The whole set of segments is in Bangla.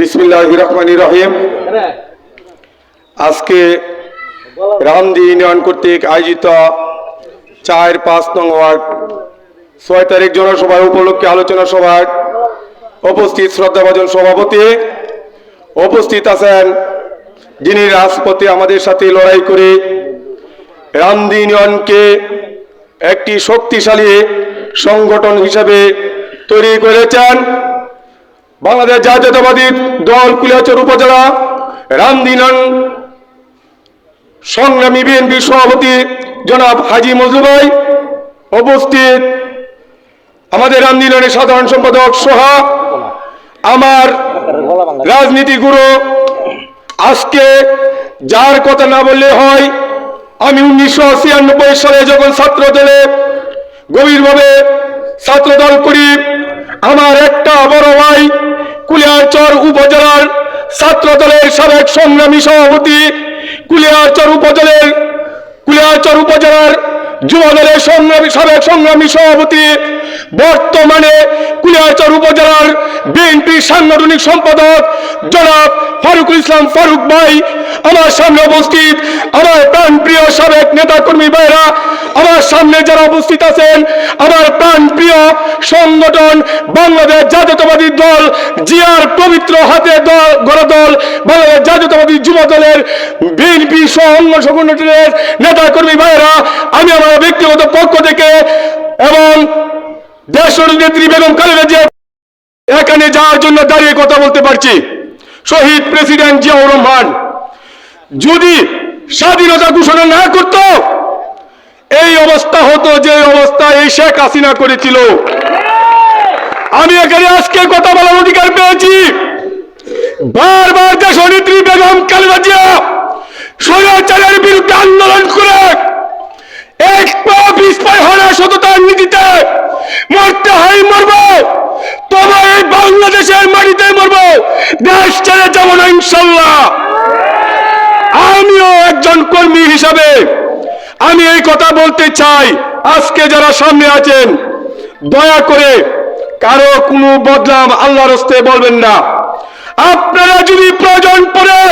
বিসমিল্লাহ রহমান রহিম। আজকে রামদি ইউনিয়ন কর্তৃক আয়োজিত চার পাঁচ নং ওয়ার্ড ছয় তারিখ জনসভা উপলক্ষে আলোচনা সভায় উপস্থিত শ্রদ্ধাভাজন সভাপতি উপস্থিত আছেন যিনি রাজপথে আমাদের সাথে লড়াই করে রামদি ইউনিয়নকে একটি শক্তিশালী সংগঠন হিসাবে তৈরি করেছেন। বাংলাদেশ জাতীয়তাবাদী দল কুলিয়াচর উপজেলা, রামদিনন সংগ্রামী বিএনপি সভাপতি জনাব হাজি মজলুভাই উপস্থিত। আমাদের রামদিনের সাধারণ সম্পাদক সোহা, আমার রাজনীতি গুরু। আজকে যার কথা না বললে হয়, আমি উনিশশো ছিয়ানব্বই সালে যখন ছাত্র দলে গভীরভাবে ছাত্র দল করি, আমার একটা বড় ভাই কুলিয়ারচর উপজেলার ছাত্র দলের সাবেক সংগ্রামী সভাপতি, কুলিয়ারচর উপজেলার কুলিয়ারচর উপজেলার যুব দলের সংগ্রামী, সাবেক সংগ্রামী সভাপতি, বর্তমানে কুলিয়ারচর উপজেলার বিএনপি সাংগঠনিক সম্পাদক জনাব ফারুকুল ইসলাম ফারুক ভাই, আমার সামনে উপস্থিত আমার প্রাণ প্রিয় সাবেক নেতা কর্মী ভাইরা, আমার সামনে যারা উপস্থিত আছেন, আমার প্রাণ প্রিয় সংগঠন বাংলাদেশ জাতীয়তাবাদী দল, জিয়ার পবিত্র হাতে দল, গড়া দল, বাংলাদেশ জাতীয়তাবাদী যুব দলের বিএনপি সহ সংগঠনের নেতা কর্মী ভাইরা, আমি আমার ব্যক্তিগত পক্ষ থেকে এবং দেশের নেত্রী বেগম খালেদা জিয়া এখানে যাওয়ার জন্য দাঁড়িয়ে কথা বলতে পারছি। শহীদ প্রেসিডেন্ট জিয়াউর রহমান, যদি স্বাধীনতা ঘোষণা না করত, এই অবস্থা হতো যে অবস্থা এই শেখ হাসিনা করেছিল। আমি এখানে আজকে কথা বলার অধিকার পেয়েছি। বারবার দেশ নেত্রী বেগম খালেদা জিয়া স্বৈরাচারের বিরুদ্ধে আন্দোলন করে এক পা বিশ পায় হরা সততার নীতিতে মরতে হয়, মরবো। বাংলাদেশের মাটিতে মরবো। দেশ ছেড়ে যাব না, ইনশাল্লাহ। আমিও একজন কর্মী হিসাবে আমি এই কথা বলতে চাই। আজকে যারা সামনে আছেন, দয়া করে কারও কোনো বদনাম আল্লাহর হস্তে বলবেন না। আপনারা যদি প্রয়োজন পড়ে,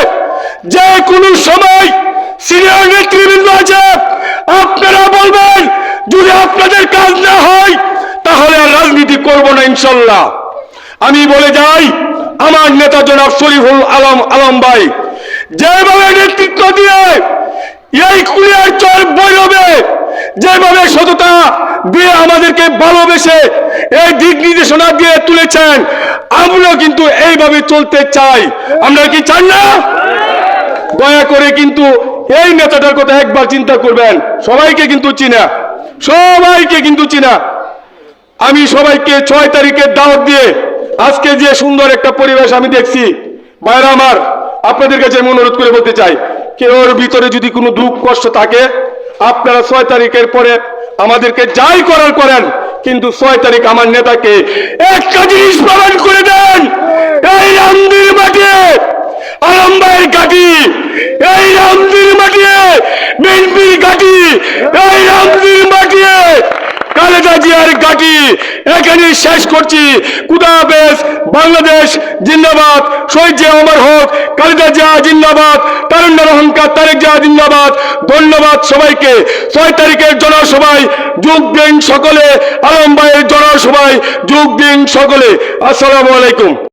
যে কোনো সময় সিনিয়র নেতৃবৃন্দ আছে, আপনারা বলবেন, যদি আপনাদের কাজ না হয়, তাহলে রাজনীতি করব না, ইনশাল্লাহ। আমি বলে যাই, আমার নেতা জনাব শরীফুল আলম আলম ভাই, যেভাবে নেতৃত্ব দিয়ে এই কুলিয়ার চর বৈরবে, যেভাবে সততা দিয়ে আমাদেরকে ভালোবেসে এই দিক নির্দেশনা দিয়ে তুলেছেন আমরা কিন্তু এইভাবে চলতে চাই। আমরা কি চান না? দয়া করে কিন্তু এই নেতাটার কথা একবার চিন্তা করবেন। সবাইকে কিন্তু চিনা। সবাইকে কিন্তু চিনা। আমি সবাইকে ছয় তারিখের দাওয়াত দিয়ে আজকে যে সুন্দর একটা পরিবেশ আমি দেখছি বাইরে আমার, আপনাদের কাছে আমি অনুরোধ করে বলতে চাই, কেউর ভিতরে যদি কোনো দুঃখ, কষ্ট থাকে, আপনারা ছয় তারিখের পরে আমাদেরকে যাই করার করেন, কিন্তু ছয় তারিখ আমার নেতাকে একটা জিনিস প্রমাণ করে দেন, এই রামদির মাঠে আলম্বাইয়ের ঘাটি, এই রামদির মাটিয়ে বিএনপির ঘাটি, এই রামদির মাটিয়ে খালেদা জিয়ার ঘাটি এখানে শেষ করছি। কুদাবেশ বাংলাদেশ জিন্দাবাদ। শহীদ জিয়া অমর হোক কালিদা জিয়া জিন্দাবাদ তারুণ্য অহংকার তারেক জিয়া জিন্দাবাদ। ধন্যবাদ সবাইকে। ছয় তারিখের জনসভায় যোগ দিন সকলে। আলম ভাইয়ের জনসভায় যোগ দিন সকলে। আসসালামু আলাইকুম।